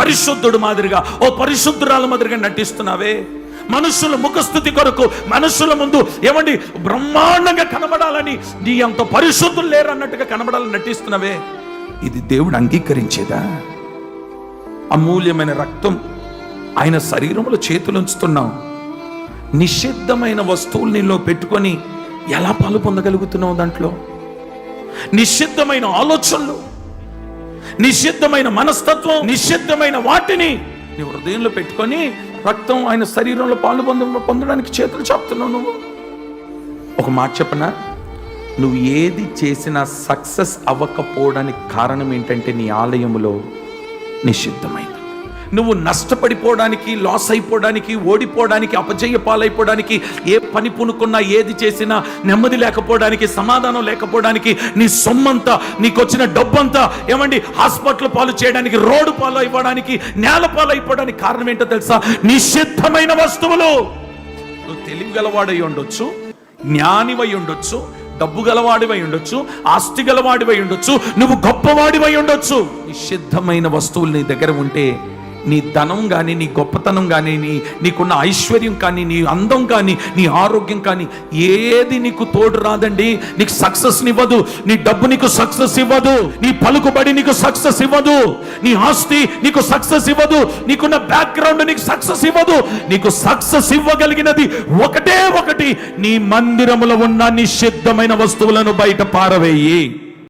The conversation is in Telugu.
పరిశుద్ధుడు మాదిరిగా ఓ పరిశుద్ధురాల మాదిరిగా నటిస్తున్నావే. మనుషుల ముఖస్థుతి కొరకు మనుషుల ముందు ఏమండి బ్రహ్మాండంగా కనబడాలని నీ అంత పరిశుద్ధులు లేరు అన్నట్టుగా కనబడాలని నటిస్తున్నావే. ఇది దేవుడు అంగీకరించేదా? అమూల్యమైన రక్తం ఆయన శరీరంలో చేతులు ఉంచుతున్నాం నిషిద్ధమైన వస్తువులు నీలో పెట్టుకొని ఎలా పాలు పొందగలుగుతున్నావు దాంట్లో? నిషిద్ధమైన ఆలోచనలు నిషిద్ధమైన మనస్తత్వం నిషిద్ధమైన వాటిని నీ హృదయంలో పెట్టుకొని రక్తం ఆయన శరీరంలో పాలు పొంద పొందడానికి చేతులు చాపుతున్నావు నువ్వు. ఒక మాట చెప్పనా? నువ్వు ఏది చేసినా సక్సెస్ అవ్వకపోవడానికి కారణం ఏంటంటే నీ ఆలయములో నిషిద్ధమైంది. నువ్వు నష్టపడిపోవడానికి లాస్ అయిపోవడానికి ఓడిపోవడానికి అపజయ పాలైపోవడానికి ఏ పని పునుకున్నా ఏది చేసినా నెమ్మది లేకపోవడానికి సమాధానం లేకపోవడానికి నీ సొమ్మంతా నీకు వచ్చిన డబ్బంతా ఏమండి హాస్పిటల్ పాలు చేయడానికి రోడ్డు పాలు అయిపోవడానికి నేల పాలు అయిపోవడానికి కారణం ఏంటో తెలుసా? నిషిద్ధమైన వస్తువులు. నువ్వు తెలివి గలవాడై ఉండొచ్చు జ్ఞానివై ఉండొచ్చు డబ్బు గలవాడివై ఉండొచ్చు ఆస్తి గలవాడివై ఉండొచ్చు నువ్వు గొప్పవాడివై ఉండొచ్చు. నిషిద్ధమైన వస్తువులు నీ దగ్గర ఉంటే నీ ధనం కానీ నీ గొప్పతనం కానీ నీ నీకున్న ఐశ్వర్యం కానీ నీ అందం కానీ నీ ఆరోగ్యం కానీ ఏది నీకు తోడు రాదండి. నీకు సక్సెస్ ఇవ్వదు నీ డబ్బు నీకు సక్సెస్ ఇవ్వదు. నీ పలుకుబడి నీకు సక్సెస్ ఇవ్వదు. నీ ఆస్తి నీకు సక్సెస్ ఇవ్వదు. నీకున్న బ్యాక్గ్రౌండ్ నీకు సక్సెస్ ఇవ్వదు. నీకు సక్సెస్ ఇవ్వగలిగినది ఒకటే ఒకటి. నీ మందిరములో ఉన్న నిషిద్ధమైన వస్తువులను బయట పారవేయి.